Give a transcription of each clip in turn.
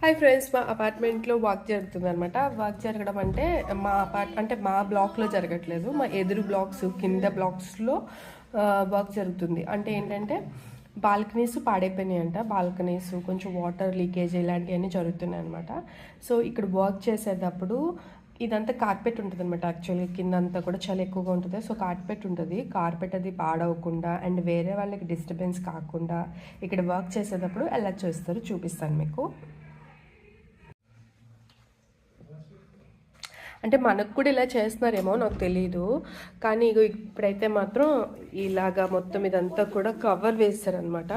Hi friends మా అపార్ట్మెంట్లో work జరుగుతుంది అనమాట వర్క్ జరగడం అంటే మా అపార్ట్ అంటే మా బ్లాక్లో జరగట్లేదు. మా ఎదురు బ్లాక్స్ కింద బ్లాక్స్లో వర్క్ జరుగుతుంది. అంటే ఏంటంటే బాల్కనీస్ పాడైపోయినాయి అంట బాల్కనీస్ కొంచెం వాటర్ లీకేజ్ ఇలాంటివన్నీ జరుగుతున్నాయి అనమాట సో ఇక్కడ వర్క్ చేసేటప్పుడు ఇదంతా కార్పెట్ ఉంటుంది అనమాట యాక్చువల్గా కింద అంతా కూడా చాలా ఎక్కువగా ఉంటుంది. సో కార్పెట్ ఉంటుంది. కార్పెట్ అది పాడవకుండా అండ్ వేరే వాళ్ళకి డిస్టర్బెన్స్ కాకుండా ఇక్కడ వర్క్ చేసేటప్పుడు ఎలా చేస్తారో. చూపిస్తాను మీకు. అంటే మనకు కూడా ఇలా చేస్తున్నారేమో నాకు తెలియదు కానీ ఇగో ఇప్పుడైతే మాత్రం ఇలాగా మొత్తం ఇదంతా కూడా కవర్ వేస్తారనమాట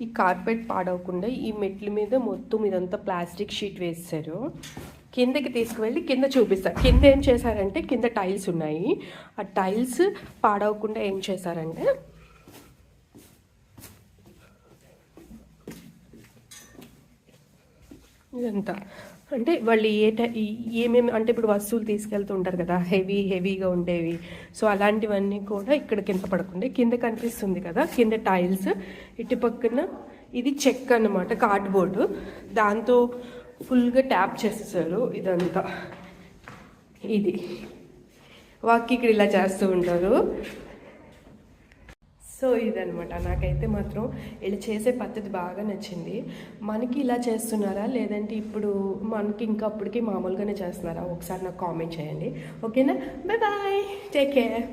ఈ కార్పెట్ పాడవకుండా ఈ మెట్ల మీద మొత్తం ఇదంతా ప్లాస్టిక్ షీట్ వేస్తారు కిందకి తీసుకువెళ్ళి కింద చూపిస్తారు కింద ఏం చేశారంటే కింద టైల్స్ ఉన్నాయి. ఆ టైల్స్ పాడవకుండా ఏం చేశారంటే ఇదంతా. అంటే వాళ్ళు ఏ టై ఏమేమి అంటే ఇప్పుడు వస్తువులు తీసుకెళ్తూ ఉంటారు కదా హెవీ హెవీగా ఉండేవి. సో అలాంటివన్నీ కూడా ఇక్కడ కింద పడకుండా కింద కనిపిస్తుంది కదా కింద టైల్స్. ఇటు పక్కన ఇది చెక్ అన్నమాట కార్డ్బోర్డు. దాంతో ఫుల్గా ట్యాప్ చేసేసారు ఇదంతా. ఇది. వాక్ ఇక్కడ ఇలా చేస్తూ ఉంటారు. సో ఇదనమాట నాకైతే మాత్రం వీళ్ళు చేసే పద్ధతి బాగా నచ్చింది. మనకి ఇలా చేస్తున్నారా? లేదంటే ఇప్పుడు మనకి ఇంకా అప్పటికి మామూలుగానే చేస్తున్నారా? ఒకసారి నాకు కామెంట్ చేయండి. ఓకేనా? Bye bye. Take care.